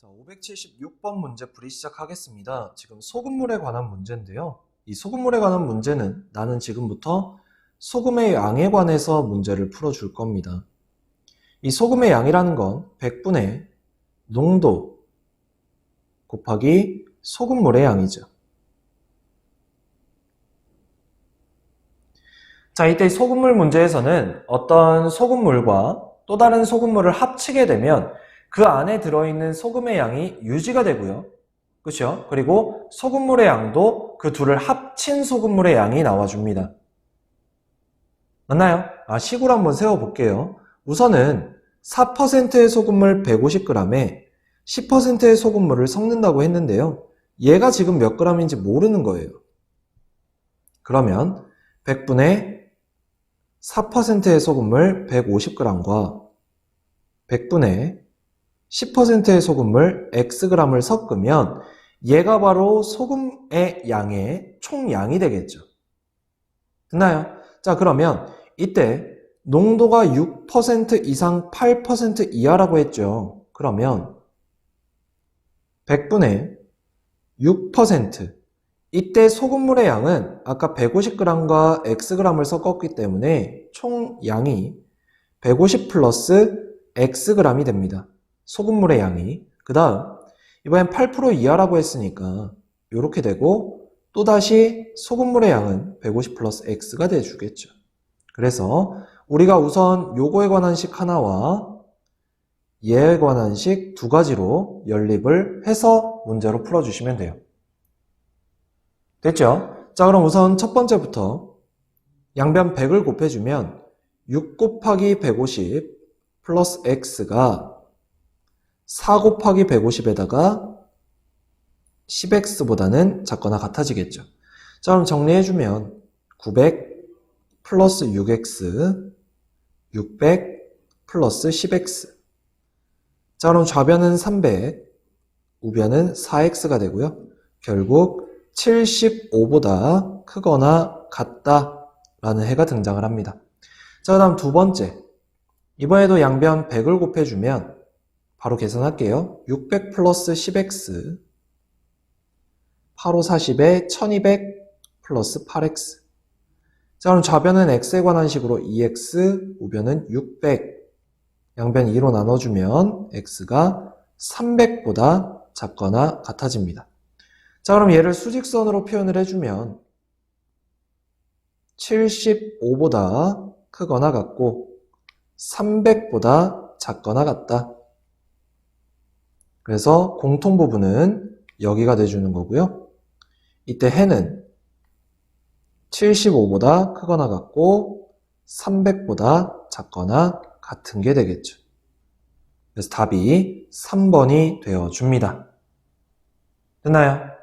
자, 576번 문제 풀이 시작하겠습니다. 지금 소금물에 관한 문제인데요. 이 소금물에 관한 문제는 나는 지금부터 소금의 양에 관해서 문제를 풀어줄 겁니다. 이 소금의 양이라는 건 100분의 농도 곱하기 소금물의 양이죠. 자, 이때 소금물 문제에서는 어떤 소금물과 또 다른 소금물을 합치게 되면 그 안에 들어있는 소금의 양이 유지가 되고요. 그렇죠? 그리고 소금물의 양도 그 둘을 합친 소금물의 양이 나와줍니다. 맞나요? 아, 식으로 한번 세워볼게요. 우선은 4%의 소금물 150g에 10%의 소금물을 섞는다고 했는데요. 얘가 지금 몇 g인지 모르는 거예요. 그러면 100분의 4%의 소금물 150g과 100분의 10%의 소금물 xg을 섞으면 얘가 바로 소금의 양의 총량이 되겠죠. 됐나요? 자, 그러면 이때 농도가 6% 이상 8% 이하라고 했죠. 그러면 100분의 6% 이때 소금물의 양은 아까 150g과 xg을 섞었기 때문에 총 양이 150 플러스 xg이 됩니다. 소금물의 양이. 그 다음, 이번엔 8% 이하라고 했으니까 이렇게 되고 또다시 소금물의 양은 150 플러스 x가 돼주겠죠. 그래서 우리가 우선 요거에 관한 식 하나와 얘에 관한 식 두 가지로 연립을 해서 문제로 풀어주시면 돼요. 됐죠? 자, 그럼 우선 첫 번째부터 양변 100을 곱해주면 6 곱하기 150 플러스 x가 4 곱하기 150에다가 10x보다는 작거나 같아지겠죠. 자, 그럼 정리해주면 900 플러스 6x, 600 플러스 10x. 자, 그럼 좌변은 300, 우변은 4x가 되고요. 결국 75보다 크거나 같다 라는 해가 등장을 합니다. 자, 그 다음 두 번째. 이번에도 양변 100을 곱해주면 바로 계산할게요. 600 플러스 10x 85, 40에 1200 플러스 8x 자 그럼 좌변은 x에 관한 식으로 2x, 우변은 600 양변 2로 나눠주면 x가 300보다 작거나 같아집니다. 자 그럼 얘를 수직선으로 표현을 해주면 75보다 크거나 같고 300보다 작거나 같다. 그래서 공통 부분은 여기가 돼주는 거고요. 이때 해는 75보다 크거나 같고 300보다 작거나 같은 게 되겠죠. 그래서 답이 3번이 되어줍니다. 됐나요?